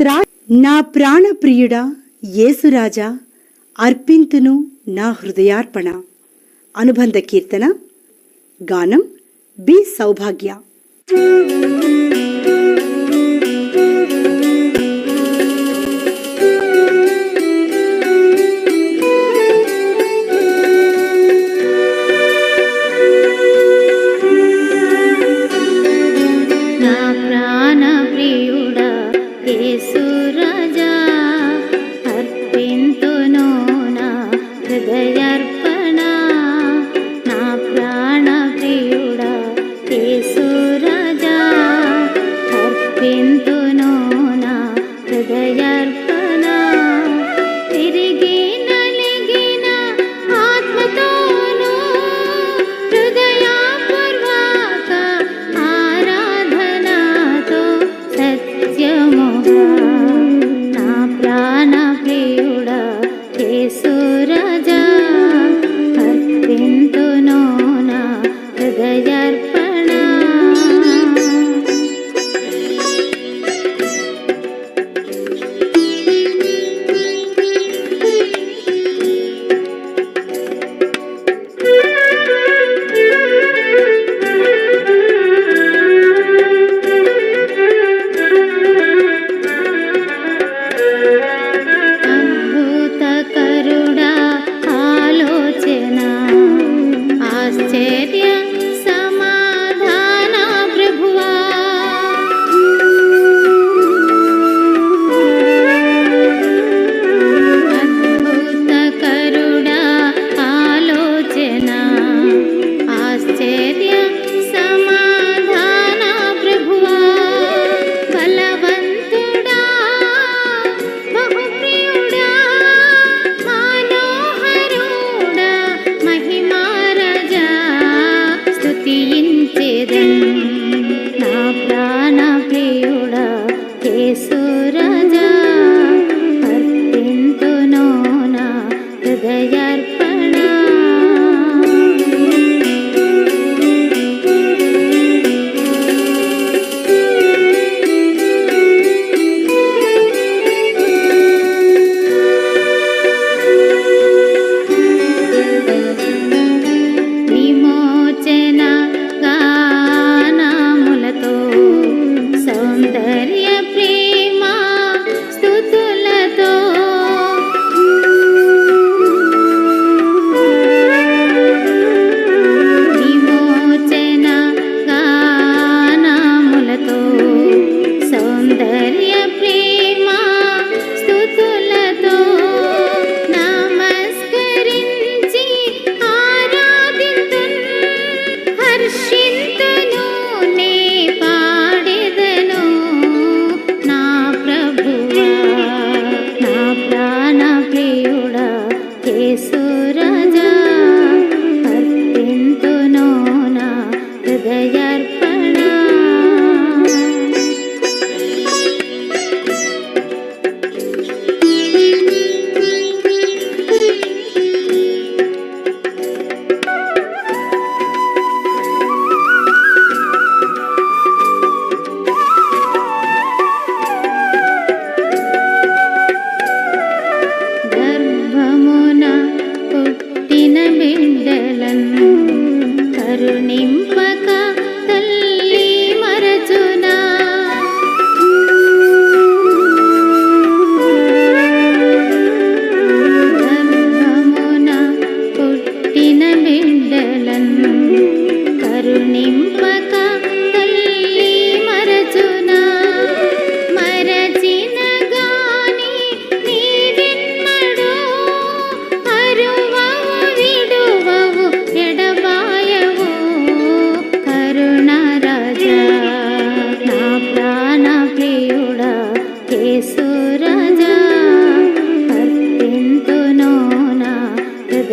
త్రా నా ప్రాణప్రియుడా యేసురాజా అర్పింతును నా హృదయార్పణ. అనుబంధ కీర్తన గానం B Saubhagya. Thank you. Can you please?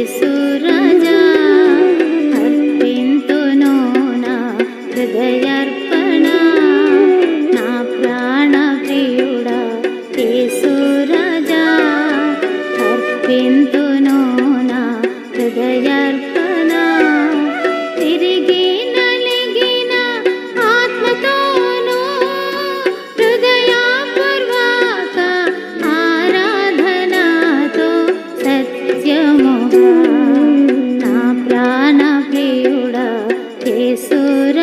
Jesus. ప్రాణ ప్రియుడా కేసూర